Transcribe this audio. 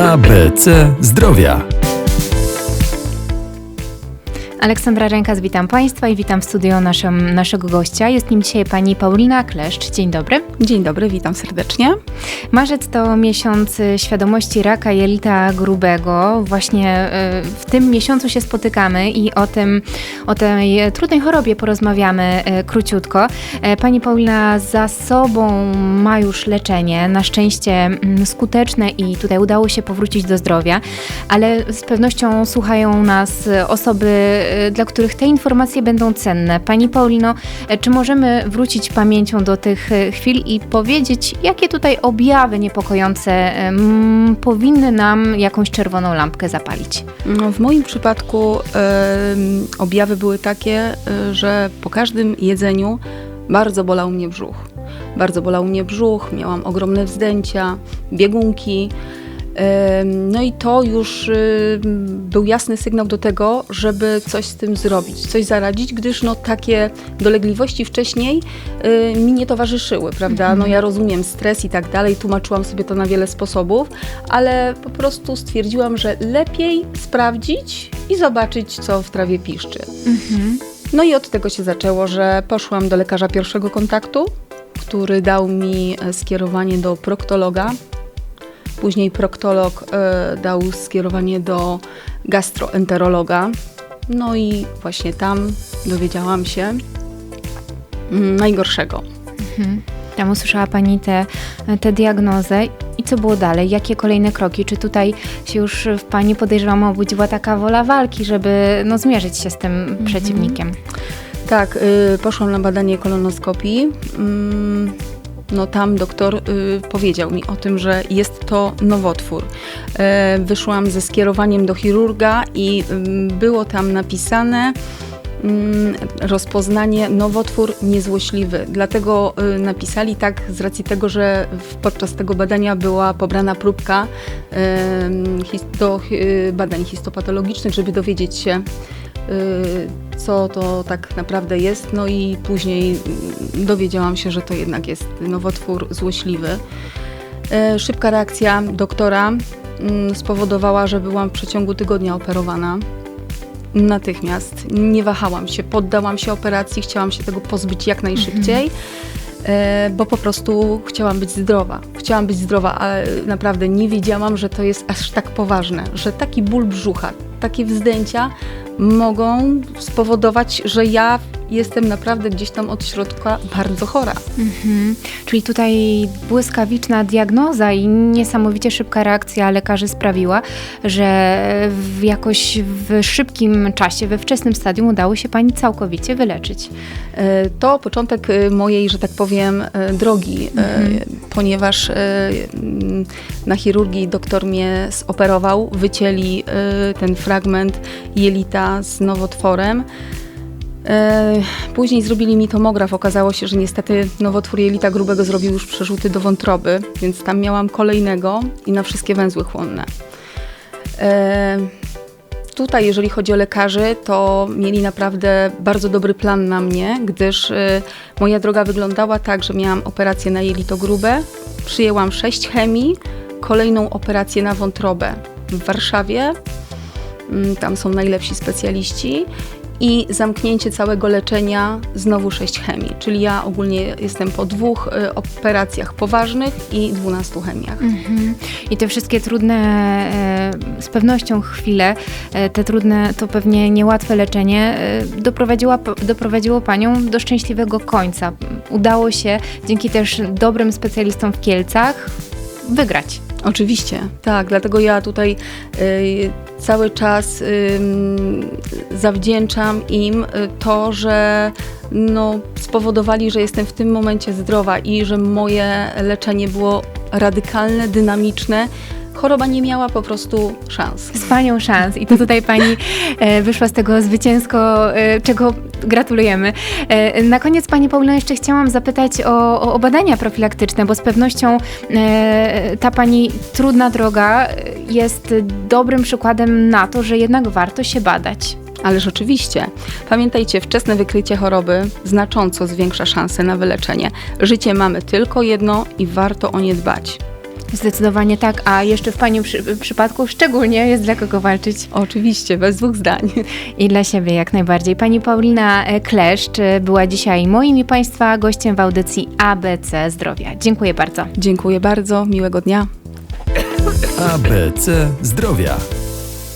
ABC Zdrowia. Aleksandra Rękas, witam Państwa i witam w studio naszego gościa. Jest nim dzisiaj pani Paulina Kleszcz. Dzień dobry. Dzień dobry, witam serdecznie. Marzec to miesiąc świadomości raka jelita grubego. Właśnie y, w tym miesiącu się spotykamy i o tym, o tej trudnej chorobie porozmawiamy y, króciutko. E, pani Paulina za sobą ma już leczenie, na szczęście mm, skuteczne i tutaj udało się powrócić do zdrowia, ale z pewnością słuchają nas osoby dla których te informacje będą cenne. Pani Paulino, czy możemy wrócić pamięcią do tych chwil i powiedzieć, jakie tutaj objawy niepokojące powinny nam jakąś czerwoną lampkę zapalić? No, w moim przypadku y, objawy były takie, y, że po każdym jedzeniu bardzo bolał mnie brzuch. Bardzo bolał mnie brzuch, miałam ogromne wzdęcia, biegunki. No i to już y, był jasny sygnał do tego, żeby coś z tym zrobić, coś zaradzić, gdyż no, takie dolegliwości wcześniej y, mi nie towarzyszyły, prawda? No ja rozumiem stres i tak dalej, tłumaczyłam sobie to na wiele sposobów, ale po prostu stwierdziłam, że lepiej sprawdzić i zobaczyć, co w trawie piszczy. No i od tego się zaczęło, że poszłam do lekarza pierwszego kontaktu, który dał mi e, skierowanie do proktologa, Później proktolog e, dał skierowanie do gastroenterologa. No i właśnie tam dowiedziałam się mm, najgorszego. Mhm. Tam usłyszała Pani tę te, te diagnozę. I co było dalej? Jakie kolejne kroki? Czy tutaj się już w Pani podejrzewam obudziła taka wola walki, żeby no, zmierzyć się z tym mhm. przeciwnikiem? Tak, y, poszłam na badanie kolonoskopii. Y, no tam doktor y, powiedział mi o tym, że jest to nowotwór. E, wyszłam ze skierowaniem do chirurga i y, było tam napisane y, rozpoznanie nowotwór niezłośliwy. Dlatego y, napisali tak z racji tego, że podczas tego badania była pobrana próbka do y, badań histopatologicznych, żeby dowiedzieć się co to tak naprawdę jest. No i później dowiedziałam się, że to jednak jest nowotwór złośliwy. Y, szybka reakcja doktora mm, spowodowała, że byłam w przeciągu tygodnia operowana. Natychmiast. Nie wahałam się, poddałam się operacji, chciałam się tego pozbyć jak najszybciej. Mhm. bo po prostu chciałam być zdrowa. Chciałam być zdrowa, ale naprawdę nie wiedziałam, że to jest aż tak poważne, że taki ból brzucha, takie wzdęcia mogą spowodować, że ja jestem naprawdę gdzieś tam od środka bardzo chora. Mhm. Czyli tutaj błyskawiczna diagnoza i niesamowicie szybka reakcja lekarzy sprawiła, że w jakoś w szybkim czasie, we wczesnym stadium udało się Pani całkowicie wyleczyć. E, to początek e, mojej, że tak powiem, e, drogi, mhm. ponieważ na chirurgii doktor mnie zoperował, wycięli ten fragment jelita z nowotworem. E, później zrobili mi tomograf. Okazało się, że niestety nowotwór jelita grubego zrobił już przerzuty do wątroby, więc tam miałam kolejnego i na wszystkie węzły chłonne. E, tutaj, jeżeli chodzi o lekarzy, to mieli naprawdę bardzo dobry plan na mnie, gdyż e, moja droga wyglądała tak, że miałam operację na jelito grube, przyjęłam sześć chemii, kolejną operację na wątrobę w Warszawie. Mm, tam są najlepsi specjaliści i zamknięcie całego leczenia znowu 6 chemii, czyli ja ogólnie jestem po dwóch y, operacjach poważnych i 12 chemiach. Mhm. I te wszystkie trudne, e, z pewnością chwile, e, te trudne, to pewnie niełatwe leczenie e, doprowadziło, doprowadziło Panią do szczęśliwego końca. Udało się dzięki też dobrym specjalistom w Kielcach wygrać. Oczywiście, tak. Dlatego ja tutaj y, cały czas y, zawdzięczam im y, to, że no, spowodowali, że jestem w tym momencie zdrowa i że moje leczenie było radykalne, dynamiczne choroba nie miała po prostu szans. Z Panią szans i to tutaj Pani e, wyszła z tego zwycięsko, e, czego gratulujemy. E, na koniec Pani Paulino jeszcze chciałam zapytać o, o badania profilaktyczne, bo z pewnością ta Pani trudna droga jest dobrym przykładem na to, że jednak warto się badać. Ależ oczywiście. Pamiętajcie, wczesne wykrycie choroby znacząco zwiększa szanse na wyleczenie. Życie mamy tylko jedno i warto o nie dbać. Zdecydowanie tak, a jeszcze w Pani przy, przypadku szczególnie jest dla kogo walczyć. Oczywiście, bez dwóch zdań. I dla siebie jak najbardziej. Pani Paulina e, Kleszcz e, była dzisiaj moim i Państwa gościem w audycji ABC Zdrowia. Dziękuję bardzo. Dziękuję bardzo, miłego dnia. ABC Zdrowia.